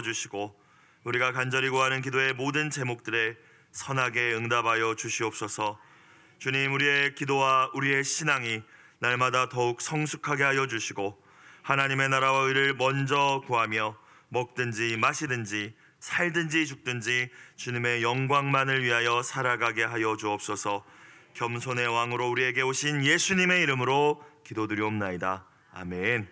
주시고 우리가 간절히 구하는 기도의 모든 제목들에 선하게 응답하여 주시옵소서. 주님 우리의 기도와 우리의 신앙이 날마다 더욱 성숙하게 하여 주시고 하나님의 나라와 의를 먼저 구하며 먹든지 마시든지 살든지 죽든지 주님의 영광만을 위하여 살아가게 하여 주옵소서. 겸손의 왕으로 우리에게 오신 예수님의 이름으로 기도드리옵나이다. 아멘.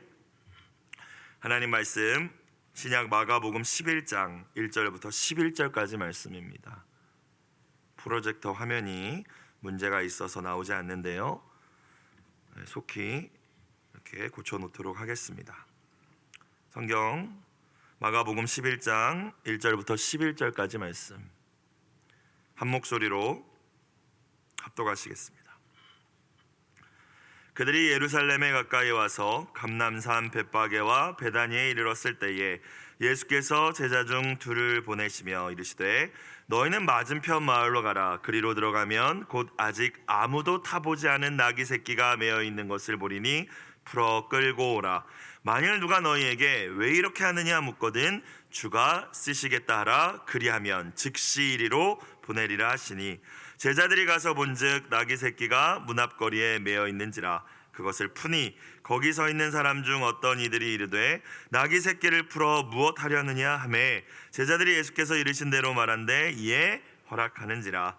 하나님 말씀 신약 마가복음 11장 1절부터 11절까지 말씀입니다. 프로젝터 화면이 문제가 있어서 나오지 않는데요. 네, 속히 이렇게 고쳐 놓도록 하겠습니다. 성경 마가복음 11장 1절부터 11절까지 말씀 한 목소리로 합독하시겠습니다. 그들이 예루살렘에 가까이 와서 감남산 벳바게와 베다니에 이르렀을 때에 예수께서 제자 중 둘을 보내시며 이르시되 너희는 맞은편 마을로 가라. 그리로 들어가면 곧 아직 아무도 타보지 않은 나귀 새끼가 매어 있는 것을 보리니 풀어 끌고 오라. 만일 누가 너희에게 왜 이렇게 하느냐 묻거든 주가 쓰시겠다 하라. 그리하면 즉시 이리로 보내리라 하시니 제자들이 가서 본즉 나귀 새끼가 문 앞거리에 매어 있는지라 그것을 푸니 거기 서 있는 사람 중 어떤 이들이 이르되 나귀 새끼를 풀어 무엇 하려느냐 하매 제자들이 예수께서 이르신 대로 말한데 이에 허락하는지라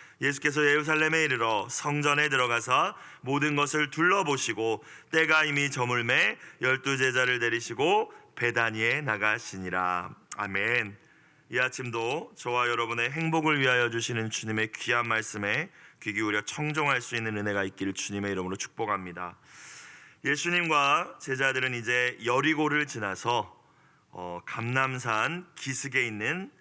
예수께서 예루살렘에 이르러 성전에 들어가서 모든 것을 둘러보시고 때가 이미 저물매 열두 제자를 데리시고 베다니에 나가시니라 아멘. 이 아침도 저와 여러분의 행복을 위하여 주시는 주님의 귀한 말씀에 귀 기울여 청종할 수 있는 은혜가 있기를 주님의 이름으로 축복합니다. 예수님과 제자들은 이제 여리고를 지나서 어, 감남산 기슭에 있는 어,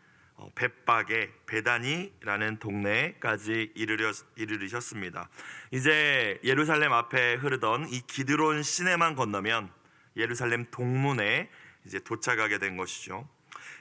벳박의 베다니라는 동네까지 이르려, 이르르셨습니다. 이제 예루살렘 앞에 흐르던 이 기드론 시내만 건너면 예루살렘 동문에 이제 도착하게 된 것이죠.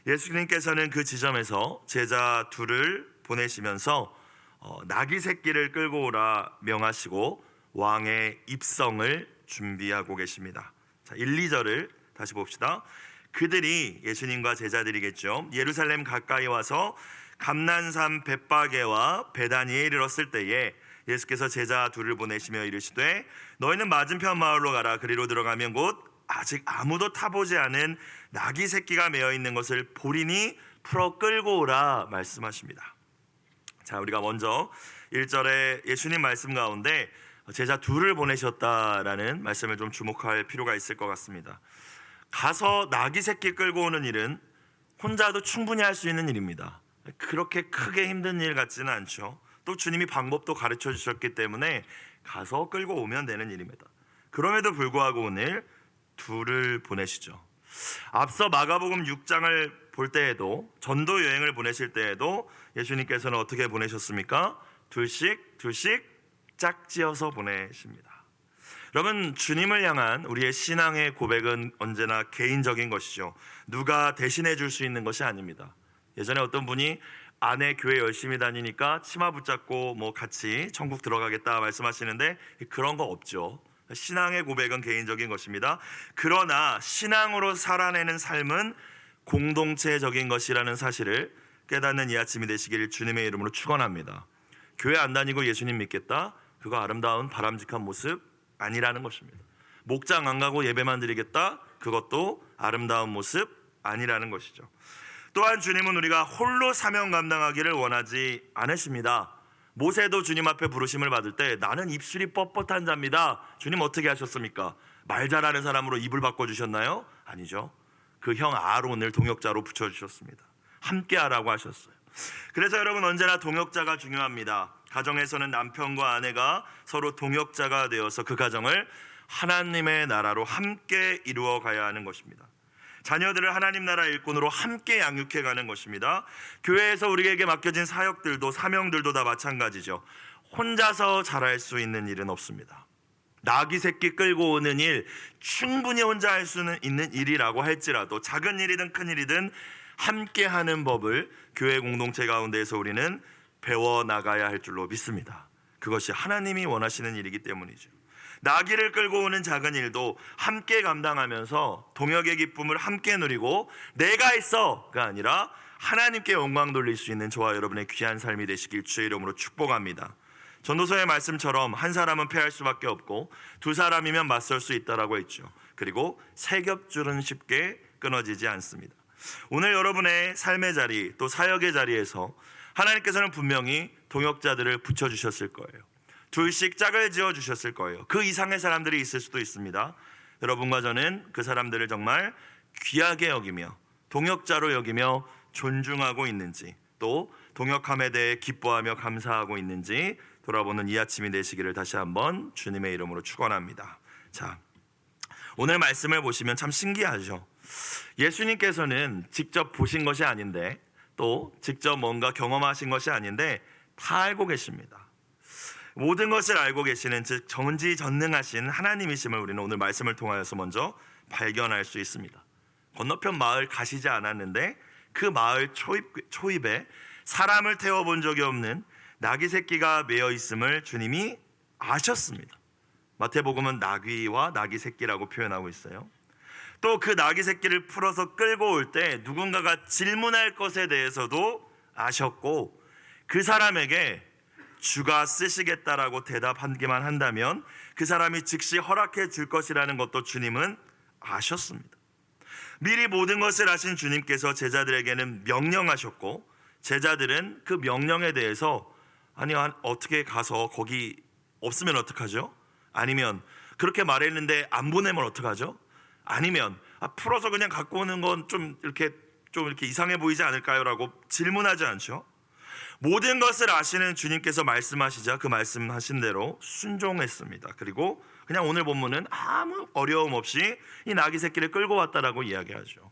예수님께서는 그 지점에서 제자 둘을 보내시면서 어, 나귀 새끼를 끌고 오라 명하시고 왕의 입성을 준비하고 계십니다. 자, 1, 2절을 다시 봅시다. 그들이 예수님과 제자들이겠죠. 예루살렘 가까이 와서 감난산 벳바게와 베다니에 이르렀을 때에 예수께서 제자 둘을 보내시며 이르시되 너희는 맞은편 마을로 가라 그리로 들어가면 곧 아직 아무도 타보지 않은 나귀 새끼가 매어 있는 것을 보리니 풀어 끌고 오라 말씀하십니다. 자, 우리가 먼저 1절에 예수님 말씀 가운데 제자 둘을 보내셨다라는 말씀을 좀 주목할 필요가 있을 것 같습니다. 가서 나귀 새끼 끌고 오는 일은 혼자도 충분히 할 수 있는 일입니다. 그렇게 크게 힘든 일 같지는 않죠. 또 주님이 방법도 가르쳐 주셨기 때문에 가서 끌고 오면 되는 일입니다. 그럼에도 불구하고 오늘 둘을 보내시죠. 앞서 마가복음 6장을 볼 때에도 전도 여행을 보내실 때에도 예수님께서는 어떻게 보내셨습니까? 둘씩 둘씩 짝지어서 보내십니다. 여러분 주님을 향한 우리의 신앙의 고백은 언제나 개인적인 것이죠. 누가 대신해 줄 수 있는 것이 아닙니다. 예전에 어떤 분이 아내 교회 열심히 다니니까 치마 붙잡고 뭐 같이 천국 들어가겠다 말씀하시는데 그런 거 없죠. 신앙의 고백은 개인적인 것입니다. 그러나 신앙으로 살아내는 삶은 공동체적인 것이라는 사실을 깨닫는 이 아침이 되시기를 주님의 이름으로 축원합니다. 교회 안 다니고 예수님 믿겠다. 그거 아름다운 바람직한 모습 아니라는 것입니다. 목장 안 가고 예배만 드리겠다. 그것도 아름다운 모습 아니라는 것이죠. 또한 주님은 우리가 홀로 사명 감당하기를 원하지 않으십니다. 모세도 주님 앞에 부르심을 받을 때 나는 입술이 뻣뻣한 자입니다. 주님 어떻게 하셨습니까? 말 잘하는 사람으로 입을 바꿔 주셨나요? 아니죠. 그 형 아론을 동역자로 붙여 주셨습니다. 함께 하라고 하셨어요. 그래서 여러분 언제나 동역자가 중요합니다. 가정에서는 남편과 아내가 서로 동역자가 되어서 그 가정을 하나님의 나라로 함께 이루어 가야 하는 것입니다. 자녀들을 하나님 나라 일꾼으로 함께 양육해 가는 것입니다. 교회에서 우리에게 맡겨진 사역들도 사명들도 다 마찬가지죠. 혼자서 잘할 수 있는 일은 없습니다. 나귀 새끼 끌고 오는 일 충분히 혼자 할 수는 있는 일이라고 할지라도 작은 일이든 큰 일이든 함께 하는 법을 교회 공동체 가운데에서 우리는 배워 나가야 할 줄로 믿습니다. 그것이 하나님이 원하시는 일이기 때문이죠. 나귀를 끌고 오는 작은 일도 함께 감당하면서 동역의 기쁨을 함께 누리고 내가 있어가 아니라 하나님께 영광 돌릴 수 있는 저와 여러분의 귀한 삶이 되시길 주의 이름으로 축복합니다. 전도서의 말씀처럼 한 사람은 패할 수밖에 없고 두 사람이면 맞설 수 있다라고 했죠. 그리고 세 겹줄은 쉽게 끊어지지 않습니다. 오늘 여러분의 삶의 자리 또 사역의 자리에서 하나님께서는 분명히 동역자들을 붙여 주셨을 거예요. 둘씩 짝을 지어 주셨을 거예요. 그 이상의 사람들이 있을 수도 있습니다. 여러분과 저는 그 사람들을 정말 귀하게 여기며 동역자로 여기며 존중하고 있는지 또 동역함에 대해 기뻐하며 감사하고 있는지 돌아보는 이 아침이 되시기를 다시 한번 주님의 이름으로 축원합니다. 자, 오늘 말씀을 보시면 참 신기하죠. 예수님께서는 직접 보신 것이 아닌데 또 직접 뭔가 경험하신 것이 아닌데 다 알고 계십니다. 모든 것을 알고 계시는 즉 전지전능하신 하나님이심을 우리는 오늘 말씀을 통하여서 먼저 발견할 수 있습니다. 건너편 마을 가시지 않았는데 그 마을 초입, 초입에 사람을 태워본 적이 없는 나귀 새끼가 매어 있음을 주님이 아셨습니다. 마태복음은 나귀와 나귀 새끼라고 표현하고 있어요. 또 그 나귀 새끼를 풀어서 끌고 올 때 누군가가 질문할 것에 대해서도 아셨고 그 사람에게 주가 쓰시겠다라고 대답하기만 한다면 그 사람이 즉시 허락해 줄 것이라는 것도 주님은 아셨습니다. 미리 모든 것을 아신 주님께서 제자들에게는 명령하셨고 제자들은 그 명령에 대해서 아니 한- 어떻게 가서 거기 없으면 어떡하죠? 아니면 그렇게 말했는데 안 보내면 어떡하죠? 아니면 아, 풀어서 그냥 갖고 오는 건 좀 이렇게 좀 이렇게 이상해 보이지 않을까요?라고 질문하지 않죠. 모든 것을 아시는 주님께서 말씀하시자 그 말씀하신 대로 순종했습니다. 그리고 그냥 오늘 본문은 아무 어려움 없이 이 나귀 새끼를 끌고 왔다라고 이야기하죠.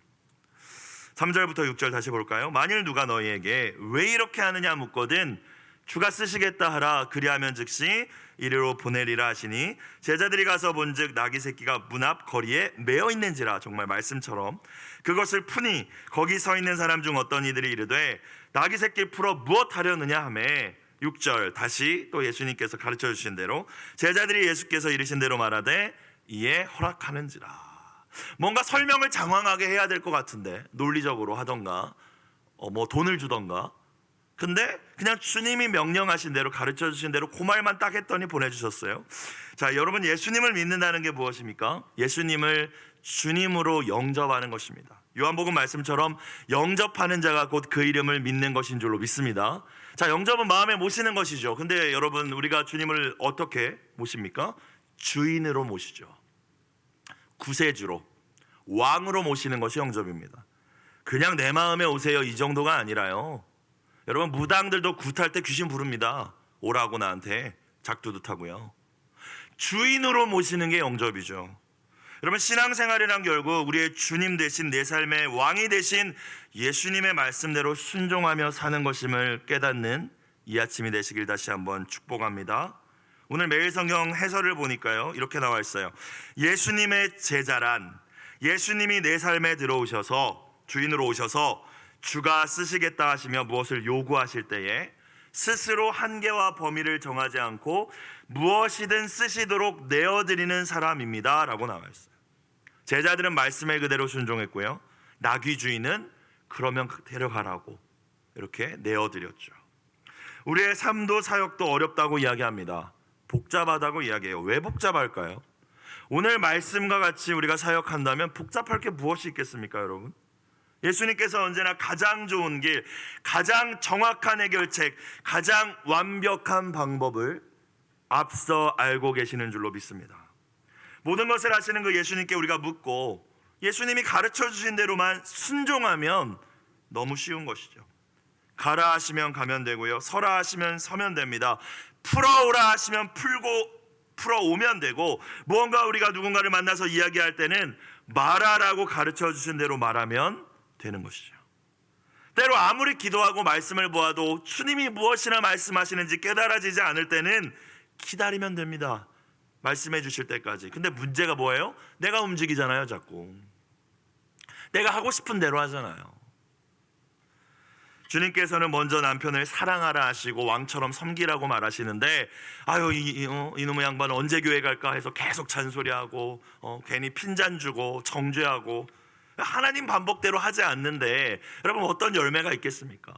3절부터 6절 다시 볼까요? 만일 누가 너희에게 왜 이렇게 하느냐 묻거든 주가 쓰시겠다 하라 그리하면 즉시 이리로 보내리라 하시니 제자들이 가서 본즉 나귀 새끼가 문 앞 거리에 매어 있는지라 정말 말씀처럼 그것을 푸니 거기 서 있는 사람 중 어떤 이들이 이르되 나귀 새끼를 풀어 무엇 하려느냐 하매 6절 다시 또 예수님께서 가르쳐 주신 대로 제자들이 예수께서 이르신 대로 말하되 이에 허락하는지라. 뭔가 설명을 장황하게 해야 될 것 같은데 논리적으로 하던가 어, 뭐 돈을 주던가 근데 그냥 주님이 명령하신 대로 가르쳐 주신 대로 그 말만 딱 했더니 보내주셨어요. 자, 여러분 예수님을 믿는다는 게 무엇입니까? 예수님을 주님으로 영접하는 것입니다. 요한복음 말씀처럼 영접하는 자가 곧 그 이름을 믿는 것인 줄로 믿습니다. 자, 영접은 마음에 모시는 것이죠. 근데 여러분 우리가 주님을 어떻게 모십니까? 주인으로 모시죠. 구세주로 왕으로 모시는 것이 영접입니다. 그냥 내 마음에 오세요 이 정도가 아니라요. 여러분 무당들도 굿할 때 귀신 부릅니다. 오라고 나한테 작두듯하고요. 주인으로 모시는 게 영접이죠. 여러분 신앙생활이란 결국 우리의 주님 대신 내 삶의 왕이 되신 예수님의 말씀대로 순종하며 사는 것임을 깨닫는 이 아침이 되시길 다시 한번 축복합니다. 오늘 매일 성경 해설을 보니까요 이렇게 나와 있어요. 예수님의 제자란 예수님이 내 삶에 들어오셔서 주인으로 오셔서 주가 쓰시겠다 하시며 무엇을 요구하실 때에 스스로 한계와 범위를 정하지 않고 무엇이든 쓰시도록 내어드리는 사람입니다 라고 나와 있어요. 제자들은 말씀에 그대로 순종했고요. 나귀 주인은 그러면 데려가라고 이렇게 내어드렸죠. 우리의 삶도 사역도 어렵다고 이야기합니다. 복잡하다고 이야기해요. 왜 복잡할까요? 오늘 말씀과 같이 우리가 사역한다면 복잡할 게 무엇이 있겠습니까, 여러분? 예수님께서 언제나 가장 좋은 길, 가장 정확한 해결책, 가장 완벽한 방법을 앞서 알고 계시는 줄로 믿습니다. 모든 것을 아시는 그 예수님께 우리가 묻고 예수님이 가르쳐 주신 대로만 순종하면 너무 쉬운 것이죠. 가라 하시면 가면 되고요. 서라 하시면 서면 됩니다. 풀어오라 하시면 풀고 풀어오면 되고 무언가 우리가 누군가를 만나서 이야기할 때는 말하라고 가르쳐 주신 대로 말하면 되는 것이죠. 때로 아무리 기도하고 말씀을 보아도 주님이 무엇이나 말씀하시는지 깨달아지지 않을 때는 기다리면 됩니다. 말씀해 주실 때까지. 근데 문제가 뭐예요? 내가 움직이잖아요, 자꾸. 내가 하고 싶은 대로 하잖아요. 주님께서는 먼저 남편을 사랑하라 하시고 왕처럼 섬기라고 말하시는데 아유 이, 이, 어, 이놈의 양반은 언제 교회 갈까 해서 계속 잔소리하고 어, 괜히 핀잔 주고 정죄하고 하나님 반복대로 하지 않는데 여러분 어떤 열매가 있겠습니까?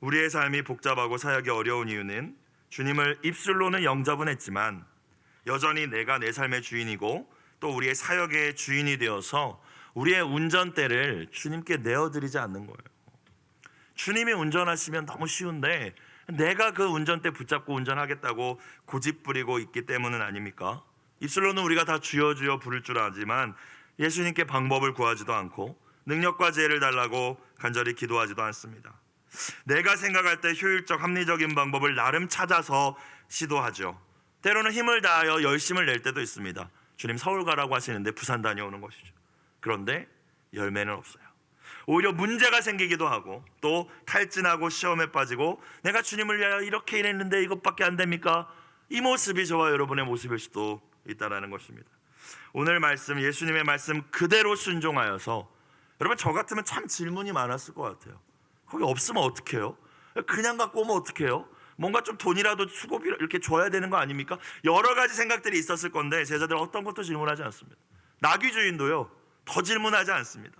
우리의 삶이 복잡하고 사역이 어려운 이유는 주님을 입술로는 영접은 했지만 여전히 내가 내 삶의 주인이고 또 우리의 사역의 주인이 되어서 우리의 운전대를 주님께 내어드리지 않는 거예요. 주님이 운전하시면 너무 쉬운데 내가 그 운전대 붙잡고 운전하겠다고 고집 부리고 있기 때문은 아닙니까? 입술로는 우리가 다 주여 주여 부를 줄 아지만 예수님께 방법을 구하지도 않고 능력과 지혜를 달라고 간절히 기도하지도 않습니다. 내가 생각할 때 효율적 합리적인 방법을 나름 찾아서 시도하죠. 때로는 힘을 다하여 열심을 낼 때도 있습니다. 주님 서울 가라고 하시는데 부산 다녀오는 것이죠. 그런데 열매는 없어요. 오히려 문제가 생기기도 하고 또 탈진하고 시험에 빠지고 내가 주님을 위하여 이렇게 일했는데 이것밖에 안 됩니까? 이 모습이 저와 여러분의 모습일 수도 있다라는 것입니다. 오늘 말씀 예수님의 말씀 그대로 순종하여서 여러분 저 같으면 참 질문이 많았을 것 같아요. 거기 없으면 어떡해요? 그냥 갖고 오면 어떡해요? 뭔가 좀 돈이라도 수고비 이렇게 줘야 되는 거 아닙니까? 여러 가지 생각들이 있었을 건데 제자들 어떤 것도 질문하지 않습니다. 나귀 주인도요. 더 질문하지 않습니다.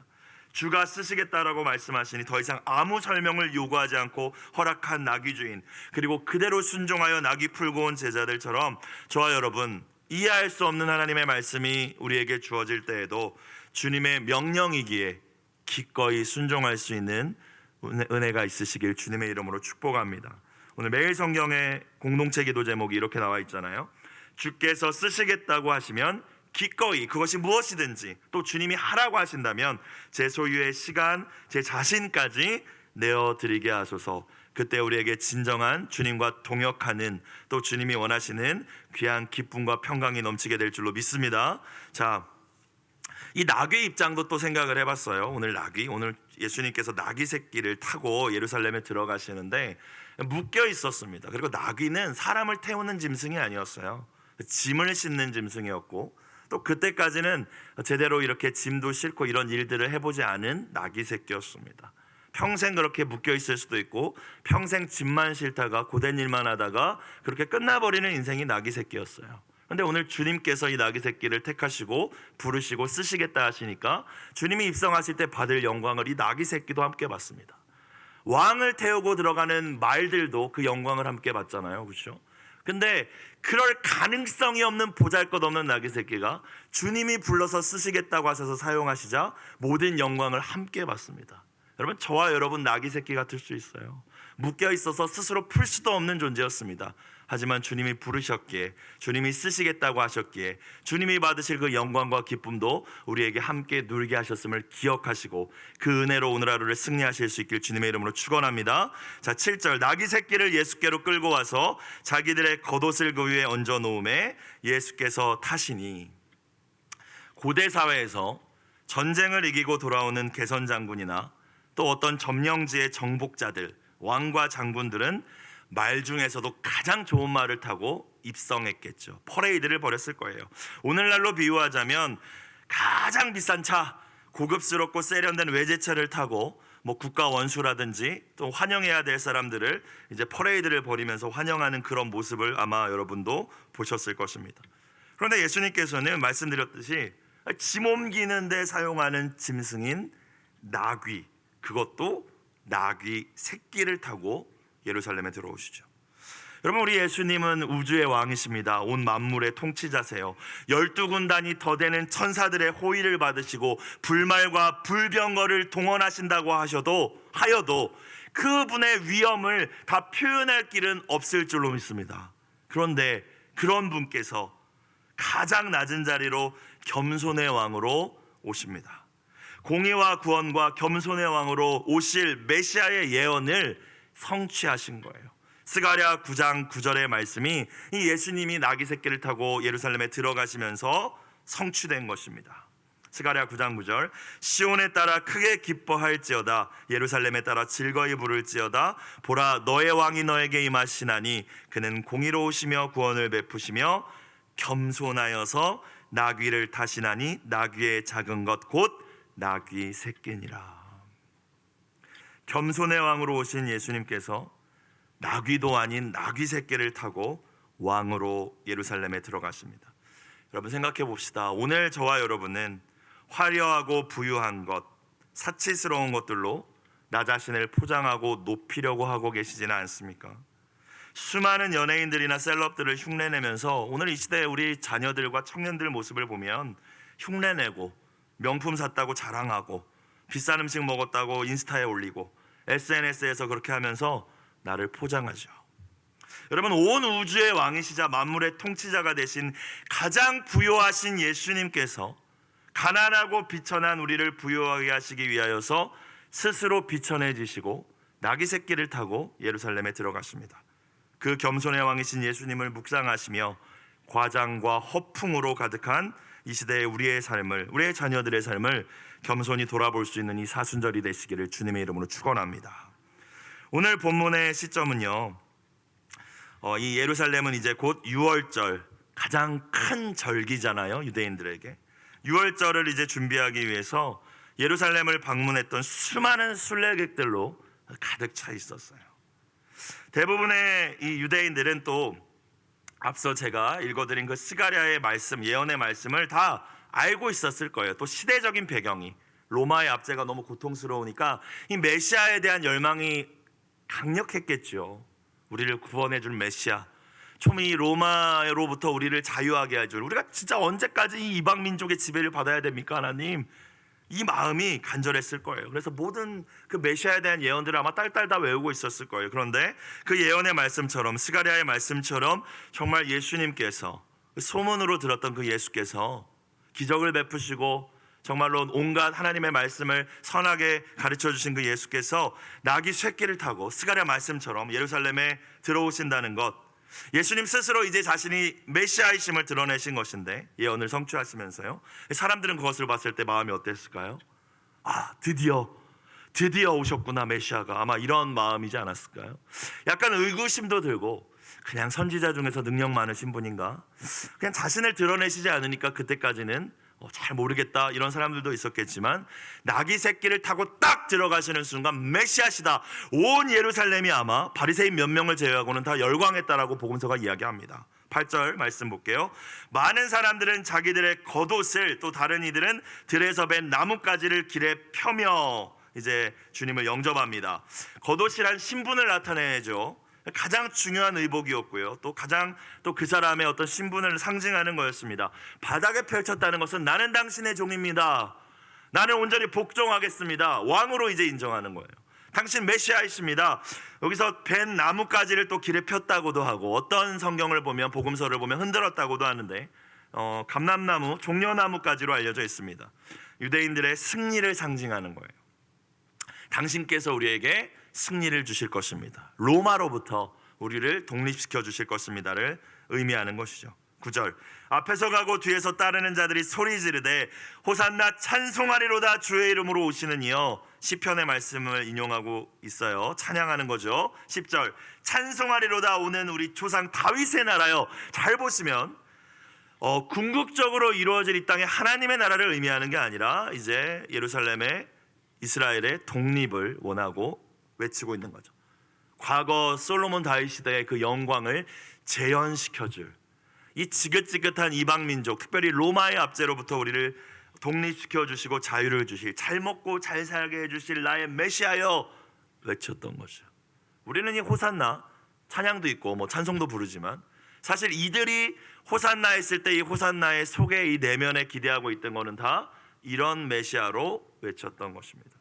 주가 쓰시겠다라고 말씀하시니 더 이상 아무 설명을 요구하지 않고 허락한 나귀 주인 그리고 그대로 순종하여 나귀 풀고 온 제자들처럼 저와 여러분 이해할 수 없는 하나님의 말씀이 우리에게 주어질 때에도 주님의 명령이기에 기꺼이 순종할 수 있는 은혜- 은혜가 있으시길 주님의 이름으로 축복합니다. 오늘 매일 성경의 공동체 기도 제목이 이렇게 나와 있잖아요. 주께서 쓰시겠다고 하시면 기꺼이 그것이 무엇이든지 또 주님이 하라고 하신다면 제 소유의 시간, 제 자신까지 내어 드리게 하소서. 그때 우리에게 진정한 주님과 동역하는 또 주님이 원하시는 귀한 기쁨과 평강이 넘치게 될 줄로 믿습니다. 자, 이 나귀 입장도 또 생각을 해봤어요. 오늘 나귀, 오늘 예수님께서 나귀 새끼를 타고 예루살렘에 들어가시는데 묶여 있었습니다. 그리고 나귀는 사람을 태우는 짐승이 아니었어요. 짐을 싣는 짐승이었고 또 그때까지는 제대로 이렇게 짐도 싣고 이런 일들을 해보지 않은 나귀 새끼였습니다. 평생 그렇게 묶여 있을 수도 있고 평생 짐만 싣다가 고된 일만 하다가 그렇게 끝나버리는 인생이 나귀 새끼였어요. 근데 오늘 주님께서 이 나귀 새끼를 택하시고 부르시고 쓰시겠다 하시니까 주님이 입성하실 때 받을 영광을 이 나귀 새끼도 함께 받습니다. 왕을 태우고 들어가는 말들도 그 영광을 함께 받잖아요. 그렇죠? 근데 그럴 가능성이 없는 보잘것없는 나귀 새끼가 주님이 불러서 쓰시겠다고 하셔서 사용하시자 모든 영광을 함께 받습니다. 여러분 저와 여러분 나귀 새끼 같을 수 있어요. 묶여 있어서 스스로 풀 수도 없는 존재였습니다. 하지만 주님이 부르셨기에 주님이 쓰시겠다고 하셨기에 주님이 받으실 그 영광과 기쁨도 우리에게 함께 누리게 하셨음을 기억하시고 그 은혜로 오늘 하루를 승리하실 수 있길 주님의 이름으로 축원합니다. 자, 7절 나귀 새끼를 예수께로 끌고 와서 자기들의 겉옷을 그 위에 얹어 놓음에 예수께서 타시니 고대 사회에서 전쟁을 이기고 돌아오는 개선 장군이나 또 어떤 점령지의 정복자들, 왕과 장군들은 말 중에서도 가장 좋은 말을 타고 입성했겠죠. 퍼레이드를 벌였을 거예요. 오늘날로 비유하자면 가장 비싼 차, 고급스럽고 세련된 외제차를 타고 뭐 국가 원수라든지 또 환영해야 될 사람들을 이제 퍼레이드를 벌이면서 환영하는 그런 모습을 아마 여러분도 보셨을 것입니다. 그런데 예수님께서는 말씀드렸듯이 짐 옮기는 데 사용하는 짐승인 나귀 그것도 나귀 새끼를 타고 예루살렘에 들어오시죠. 여러분 우리 예수님은 우주의 왕이십니다. 온 만물의 통치자세요. 열두 군단이 더 되는 천사들의 호의를 받으시고 불말과 불병거를 동원하신다고 하셔도 하여도 그분의 위엄을 다 표현할 길은 없을 줄로 믿습니다. 그런데 그런 분께서 가장 낮은 자리로 겸손의 왕으로 오십니다. 공의와 구원과 겸손의 왕으로 오실 메시아의 예언을 성취하신 거예요. 스가랴 9장 9절의 말씀이 이 예수님이 나귀 새끼를 타고 예루살렘에 들어가시면서 성취된 것입니다. 스가랴 9장 9절 시온에 따라 크게 기뻐할지어다 예루살렘에 따라 즐거이 부를지어다 보라 너의 왕이 너에게 임하시나니 그는 공의로우시며 구원을 베푸시며 겸손하여서 나귀를 타시나니 나귀의 작은 것 곧 나귀 새끼니라 겸손의 왕으로 오신 예수님께서 나귀도 아닌 나귀 새끼를 타고 왕으로 예루살렘에 들어가십니다. 여러분 생각해 봅시다. 오늘 저와 여러분은 화려하고 부유한 것, 사치스러운 것들로 나 자신을 포장하고 높이려고 하고 계시지는 않습니까? 수많은 연예인들이나 셀럽들을 흉내내면서 오늘 이 시대에 우리 자녀들과 청년들 모습을 보면 흉내내고 명품 샀다고 자랑하고 비싼 음식 먹었다고 인스타에 올리고 SNS에서 그렇게 하면서 나를 포장하죠. 여러분 온 우주의 왕이시자 만물의 통치자가 되신 가장 부요하신 예수님께서 가난하고 비천한 우리를 부요하게 하시기 위하여서 스스로 비천해지시고 나귀 새끼를 타고 예루살렘에 들어가십니다. 그 겸손의 왕이신 예수님을 묵상하시며 과장과 허풍으로 가득한 이 시대의 우리의 삶을 우리의 자녀들의 삶을 겸손히 돌아볼 수 있는 이 사순절이 되시기를 주님의 이름으로 축원합니다. 오늘 본문의 시점은요. 어, 이 예루살렘은 이제 곧 6월절 가장 큰 절기잖아요 유대인들에게 6월절을 이제 준비하기 위해서 예루살렘을 방문했던 수많은 순례객들로 가득 차 있었어요. 대부분의 이 유대인들은 또 앞서 제가 읽어드린 그 스가랴의 말씀 예언의 말씀을 다 알고 있었을 거예요. 또 시대적인 배경이 로마의 압제가 너무 고통스러우니까 이 메시아에 대한 열망이 강력했겠죠. 우리를 구원해 줄 메시아. 좀이 로마로부터 우리를 자유하게 해줄 우리가 진짜 언제까지 이 이방 민족의 지배를 받아야 됩니까 하나님 이 마음이 간절했을 거예요. 그래서 모든 그 메시아에 대한 예언들을 아마 딸딸 다 외우고 있었을 거예요. 그런데 그 예언의 말씀처럼 스가랴의 말씀처럼 정말 예수님께서 그 소문으로 들었던 그 예수께서 기적을 베푸시고 정말로 온갖 하나님의 말씀을 선하게 가르쳐 주신 그 예수께서 나귀 쇠끼를 타고 스가랴 말씀처럼 예루살렘에 들어오신다는 것 예수님 스스로 이제 자신이 메시아이심을 드러내신 것인데 예언을 성취하시면서요 사람들은 그것을 봤을 때 마음이 어땠을까요? 아 드디어 드디어 오셨구나 메시아가 아마 이런 마음이지 않았을까요? 약간 의구심도 들고 그냥 선지자 중에서 능력 많으신 분인가? 그냥 자신을 드러내시지 않으니까 그때까지는 어, 잘 모르겠다 이런 사람들도 있었겠지만 나귀 새끼를 타고 딱 들어가시는 순간 메시아시다 온 예루살렘이 아마 바리새인 몇 명을 제외하고는 다 열광했다라고 복음서가 이야기합니다. 8절 말씀 볼게요. 많은 사람들은 자기들의 겉옷을 또 다른 이들은 들에서 벤 나뭇가지를 길에 펴며 이제 주님을 영접합니다. 겉옷이란 신분을 나타내죠. 가장 중요한 의복이었고요. 또 가장 또 그 사람의 어떤 신분을 상징하는 거였습니다. 바닥에 펼쳤다는 것은 나는 당신의 종입니다. 나는 온전히 복종하겠습니다. 왕으로 이제 인정하는 거예요. 당신 메시아이십니다. 여기서 벤 나뭇가지를 또 길에 폈다고도 하고 어떤 성경을 보면 복음서를 보면 흔들었다고도 하는데 어, 감람나무, 종려나무까지로 알려져 있습니다. 유대인들의 승리를 상징하는 거예요. 당신께서 우리에게 승리를 주실 것입니다. 로마로부터 우리를 독립시켜 주실 것입니다를 의미하는 것이죠. 9절 앞에서 가고 뒤에서 따르는 자들이 소리 지르되 호산나 찬송하리로다 주의 이름으로 오시는 이여 시편의 말씀을 인용하고 있어요. 찬양하는 거죠. 10절 찬송하리로다 오는 우리 조상 다윗의 나라요. 잘 보시면 어, 궁극적으로 이루어질 이 땅에 하나님의 나라를 의미하는 게 아니라 이제 예루살렘의 이스라엘의 독립을 원하고 외치고 있는 거죠. 과거 솔로몬 다윗 시대의 그 영광을 재현시켜 줄 이 지긋지긋한 이방 민족, 특별히 로마의 압제로부터 우리를 독립시켜 주시고 자유를 주실, 잘 먹고 잘 살게 해 주실 나의 메시아여 외쳤던 거죠. 우리는 이 호산나 찬양도 있고 뭐 찬송도 부르지만 사실 이들이 호산나 했을 때 이 호산나의 속에 이 내면에 기대하고 있던 거는 다 이런 메시아로 외쳤던 것입니다.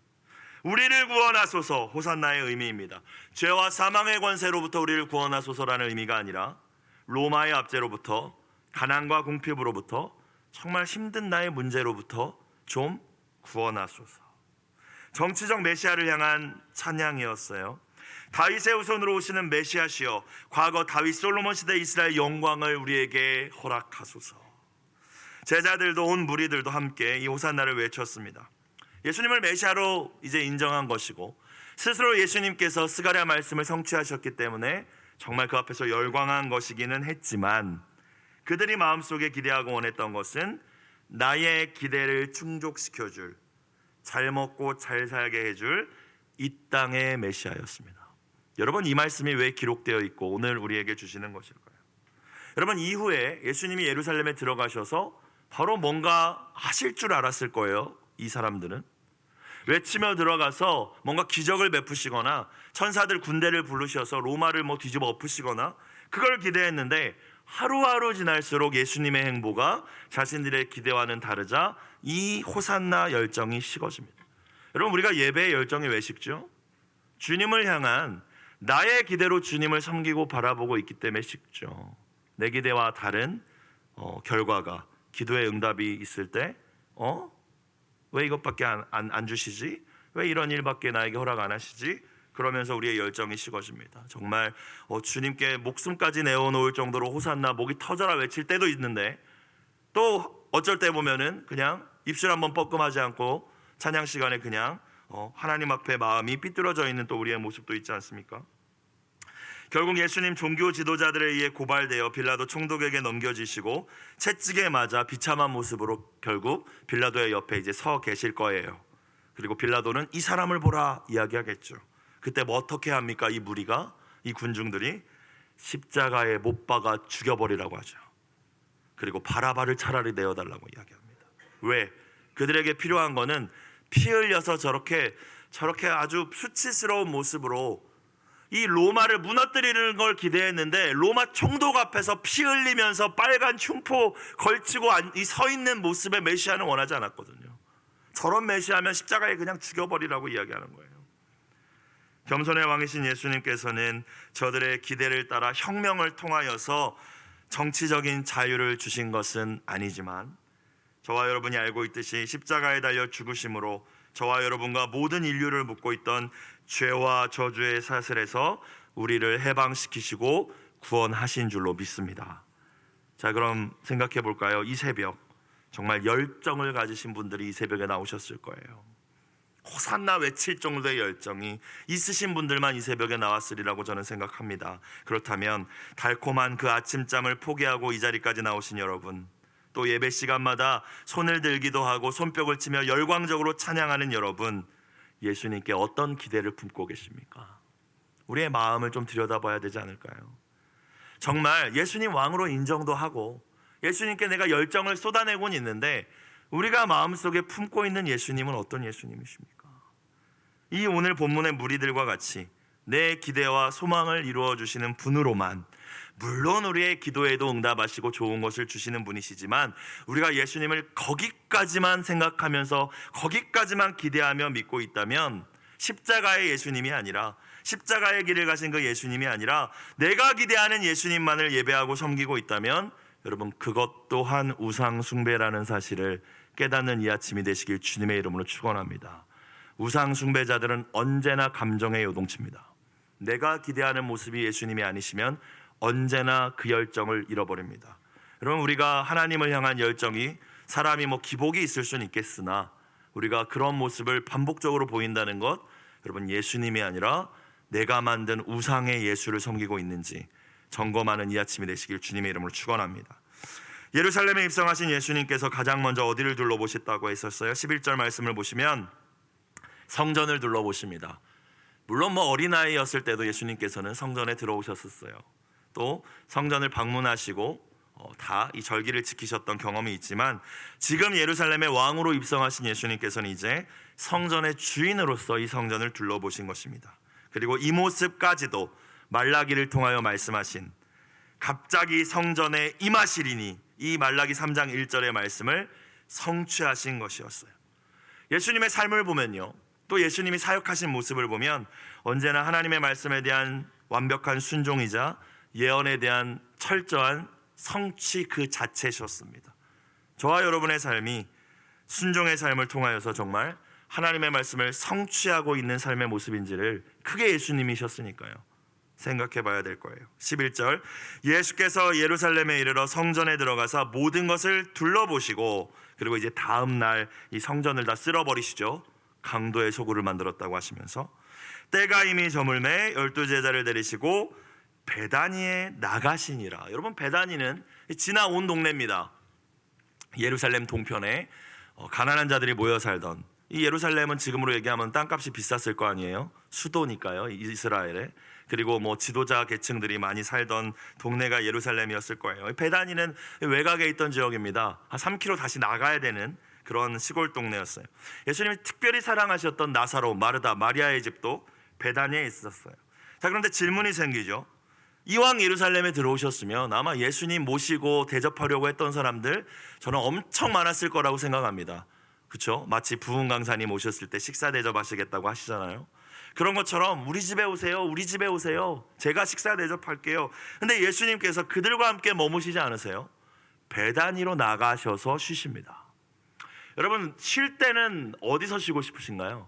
우리를 구원하소서 호산나의 의미입니다. 죄와 사망의 권세로부터 우리를 구원하소서라는 의미가 아니라 로마의 압제로부터 가난과 궁핍으로부터 정말 힘든 나의 문제로부터 좀 구원하소서. 정치적 메시아를 향한 찬양이었어요. 다윗의 후손으로 오시는 메시아시여 과거 다윗 솔로몬 시대 이스라엘 영광을 우리에게 허락하소서. 제자들도 온 무리들도 함께 이 호산나를 외쳤습니다. 예수님을 메시아로 이제 인정한 것이고 스스로 예수님께서 스가랴 말씀을 성취하셨기 때문에 정말 그 앞에서 열광한 것이기는 했지만 그들이 마음속에 기대하고 원했던 것은 나의 기대를 충족시켜 줄 잘 먹고 잘 살게 해줄 이 땅의 메시아였습니다. 여러분 이 말씀이 왜 기록되어 있고 오늘 우리에게 주시는 것일까요? 여러분 이후에 예수님이 예루살렘에 들어가셔서 바로 뭔가 하실 줄 알았을 거예요. 이 사람들은 외치며 들어가서 뭔가 기적을 베푸시거나 천사들 군대를 부르셔서 로마를 뭐 뒤집어 엎으시거나 그걸 기대했는데 하루하루 지날수록 예수님의 행보가 자신들의 기대와는 다르자 이 호산나 열정이 식어집니다. 여러분 우리가 예배의 열정이 왜 식죠? 주님을 향한 나의 기대로 주님을 섬기고 바라보고 있기 때문에 식죠. 내 기대와 다른 어, 결과가 기도의 응답이 있을 때, 어? 왜 이것밖에 안, 안, 안 주시지? 왜 이런 일밖에 나에게 허락 안 하시지? 그러면서 우리의 열정이 식어집니다. 정말 어, 주님께 목숨까지 내어놓을 정도로 호산나 목이 터져라 외칠 때도 있는데 또 어쩔 때 보면은 그냥 입술 한번 뻐끔하지 않고 찬양 시간에 그냥 어, 하나님 앞에 마음이 삐뚤어져 있는 또 우리의 모습도 있지 않습니까? 결국 예수님 종교 지도자들에 의해 고발되어 빌라도 총독에게 넘겨지시고 채찍에 맞아 비참한 모습으로 결국 빌라도의 옆에 이제 서 계실 거예요. 그리고 빌라도는 이 사람을 보라 이야기하겠죠. 그때 뭐 어떻게 합니까? 이 무리가 이 군중들이 십자가에 못 박아 죽여버리라고 하죠. 그리고 바라바를 차라리 내어달라고 이야기합니다. 왜? 그들에게 필요한 거는 피 흘려서 저렇게 저렇게 아주 수치스러운 모습으로 이 로마를 무너뜨리는 걸 기대했는데 로마 총독 앞에서 피 흘리면서 빨간 흉포 걸치고 안- 이서 있는 모습의 메시아는 원하지 않았거든요. 저런 메시아면 십자가에 그냥 죽여버리라고 이야기하는 거예요. 겸손의 왕이신 예수님께서는 저들의 기대를 따라 혁명을 통하여서 정치적인 자유를 주신 것은 아니지만 저와 여러분이 알고 있듯이 십자가에 달려 죽으심으로 저와 여러분과 모든 인류를 묶고 있던 죄와 저주의 사슬에서 우리를 해방시키시고 구원하신 줄로 믿습니다. 자, 그럼 생각해 볼까요? 이 새벽 정말 열정을 가지신 분들이 이 새벽에 나오셨을 거예요. 호산나 외칠 정도의 열정이 있으신 분들만 이 새벽에 나왔으리라고 저는 생각합니다. 그렇다면 달콤한 그 아침잠을 포기하고 이 자리까지 나오신 여러분, 또 예배 시간마다 손을 들기도 하고 손뼉을 치며 열광적으로 찬양하는 여러분, 예수님께 어떤 기대를 품고 계십니까? 우리의 마음을 좀 들여다봐야 되지 않을까요? 정말 예수님 왕으로 인정도 하고 예수님께 내가 열정을 쏟아내곤 있는데 우리가 마음속에 품고 있는 예수님은 어떤 예수님이십니까? 이 오늘 본문의 무리들과 같이 내 기대와 소망을 이루어 주시는 분으로만 물론 우리의 기도에도 응답하시고 좋은 것을 주시는 분이시지만 우리가 예수님을 거기까지만 생각하면서 거기까지만 기대하며 믿고 있다면 십자가의 예수님이 아니라 십자가의 길을 가신 그 예수님이 아니라 내가 기대하는 예수님만을 예배하고 섬기고 있다면 여러분 그것 또한 우상 숭배라는 사실을 깨닫는 이 아침이 되시길 주님의 이름으로 축원합니다. 우상 숭배자들은 언제나 감정의 요동치입니다. 내가 기대하는 모습이 예수님이 아니시면 언제나 그 열정을 잃어버립니다. 여러분 우리가 하나님을 향한 열정이 사람이 뭐 기복이 있을 수는 있겠으나 우리가 그런 모습을 반복적으로 보인다는 것 여러분 예수님이 아니라 내가 만든 우상의 예수를 섬기고 있는지 점검하는 이 아침이 되시길 주님의 이름으로 축원합니다. 예루살렘에 입성하신 예수님께서 가장 먼저 어디를 둘러보셨다고 했었어요? 11절 말씀을 보시면 성전을 둘러보십니다. 물론 뭐 어린아이였을 때도 예수님께서는 성전에 들어오셨었어요. 또 성전을 방문하시고 어, 다이 절기를 지키셨던 경험이 있지만 지금 예루살렘의 왕으로 입성하신 예수님께서는 이제 성전의 주인으로서 이 성전을 둘러보신 것입니다. 그리고 이 모습까지도 말라기를 통하여 말씀하신 갑자기 성전에 임하시리니 이 말라기 3장 1절의 말씀을 성취하신 것이었어요. 예수님의 삶을 보면요. 또 예수님이 사역하신 모습을 보면 언제나 하나님의 말씀에 대한 완벽한 순종이자 예언에 대한 철저한 성취 그 자체셨습니다. 저와 여러분의 삶이 순종의 삶을 통하여서 정말 하나님의 말씀을 성취하고 있는 삶의 모습인지를 크게 예수님이셨으니까요. 생각해 봐야 될 거예요. 11절 예수께서 예루살렘에 이르러 성전에 들어가서 모든 것을 둘러보시고 그리고 이제 다음 날 이 성전을 다 쓸어 버리시죠. 강도의 소굴을 만들었다고 하시면서 때가 이미 저물매 열두 제자를 데리시고 베다니에 나가시니라. 여러분 베다니는 지나온 동네입니다. 예루살렘 동편에 어, 가난한 자들이 모여 살던 이 예루살렘은 지금으로 얘기하면 땅값이 비쌌을 거 아니에요. 수도니까요. 이스라엘에. 그리고 뭐 지도자 계층들이 많이 살던 동네가 예루살렘이었을 거예요. 베다니는 외곽에 있던 지역입니다. 한 3km 다시 나가야 되는 그런 시골 동네였어요. 예수님이 특별히 사랑하셨던 나사로, 마르다, 마리아의 집도 베다니에 있었어요. 자, 그런데 질문이 생기죠. 이왕 예루살렘에 들어오셨으면 아마 예수님 모시고 대접하려고 했던 사람들 저는 엄청 많았을 거라고 생각합니다. 그렇죠? 마치 부흥 강사님 오셨을 때 식사 대접하시겠다고 하시잖아요. 그런 것처럼 우리 집에 오세요. 우리 집에 오세요. 제가 식사 대접할게요. 근데 예수님께서 그들과 함께 머무시지 않으세요? 배단위로 나가셔서 쉬십니다. 여러분 쉴 때는 어디서 쉬고 싶으신가요?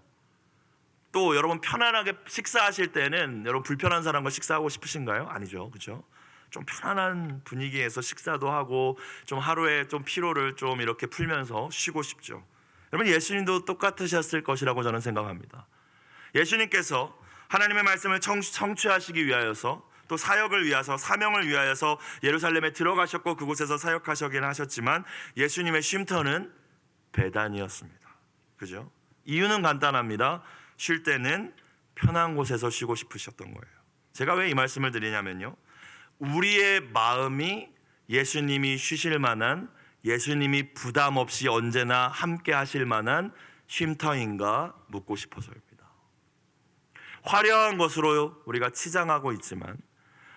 또 여러분 편안하게 식사하실 때는 여러분 불편한 사람과 식사하고 싶으신가요? 아니죠, 그렇죠? 좀 편안한 분위기에서 식사도 하고 좀 하루에 좀 피로를 좀 이렇게 풀면서 쉬고 싶죠. 여러분 예수님도 똑같으셨을 것이라고 저는 생각합니다. 예수님께서 하나님의 말씀을 청, 청취하시기 위하여서 또 사역을 위해서 사명을 위하여서 예루살렘에 들어가셨고 그곳에서 사역하시긴 하셨지만 예수님의 쉼터는 배단이었습니다. 그죠? 이유는 간단합니다. 쉴 때는 편한 곳에서 쉬고 싶으셨던 거예요. 제가 왜 이 말씀을 드리냐면요. 우리의 마음이 예수님이 쉬실 만한 예수님이 부담 없이 언제나 함께 하실 만한 쉼터인가 묻고 싶어서입니다. 화려한 것으로 우리가 치장하고 있지만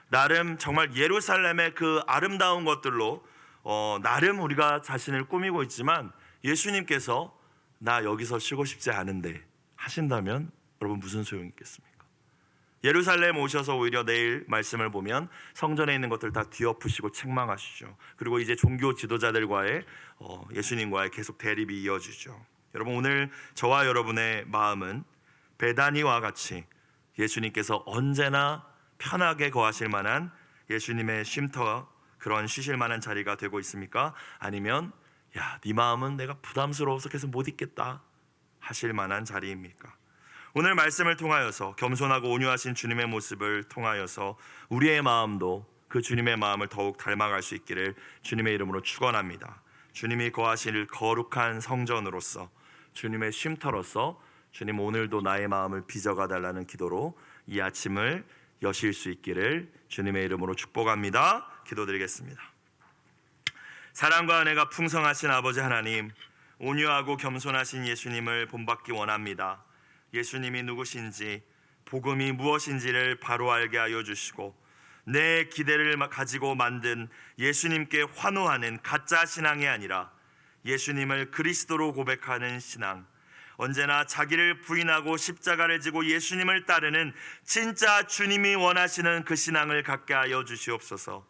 나름 정말 예루살렘의 그 아름다운 것들로 어, 나름 우리가 자신을 꾸미고 있지만 예수님께서 나 여기서 쉬고 싶지 않은데 하신다면 여러분 무슨 소용이 있겠습니까? 예루살렘 오셔서 오히려 내일 말씀을 보면 성전에 있는 것들 다 뒤엎으시고 책망하시죠. 그리고 이제 종교 지도자들과의 어, 예수님과의 계속 대립이 이어지죠. 여러분 오늘 저와 여러분의 마음은 베다니와 같이 예수님께서 언제나 편하게 거하실 만한 예수님의 쉼터 그런 쉬실 만한 자리가 되고 있습니까? 아니면 야, 네 마음은 내가 부담스러워서 계속 못 있겠다 하실 만한 자리입니까? 오늘 말씀을 통하여서 겸손하고 온유하신 주님의 모습을 통하여서 우리의 마음도 그 주님의 마음을 더욱 닮아갈 수 있기를 주님의 이름으로 축원합니다. 주님이 거하실 거룩한 성전으로서 주님의 쉼터로서 주님 오늘도 나의 마음을 빚어가 달라는 기도로 이 아침을 여실 수 있기를 주님의 이름으로 축복합니다. 기도드리겠습니다. 사랑과 은혜가 풍성하신 아버지 하나님, 온유하고 겸손하신 예수님을 본받기 원합니다. 예수님이 누구신지, 복음이 무엇인지를 바로 알게 하여 주시고 내 기대를 가지고 만든 예수님께 환호하는 가짜 신앙이 아니라 예수님을 그리스도로 고백하는 신앙, 언제나 자기를 부인하고 십자가를 지고 예수님을 따르는 진짜 주님이 원하시는 그 신앙을 갖게 하여 주시옵소서.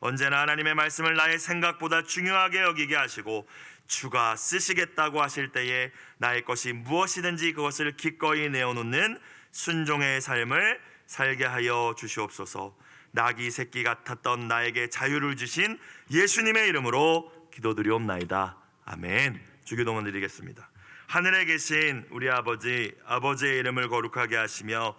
언제나 하나님의 말씀을 나의 생각보다 중요하게 여기게 하시고 주가 쓰시겠다고 하실 때에 나의 것이 무엇이든지 그것을 기꺼이 내어놓는 순종의 삶을 살게 하여 주시옵소서. 낙이 새끼 같았던 나에게 자유를 주신 예수님의 이름으로 기도드리옵나이다. 아멘. 주기도문 드리겠습니다. 하늘에 계신 우리 아버지 아버지의 이름을 거룩하게 하시며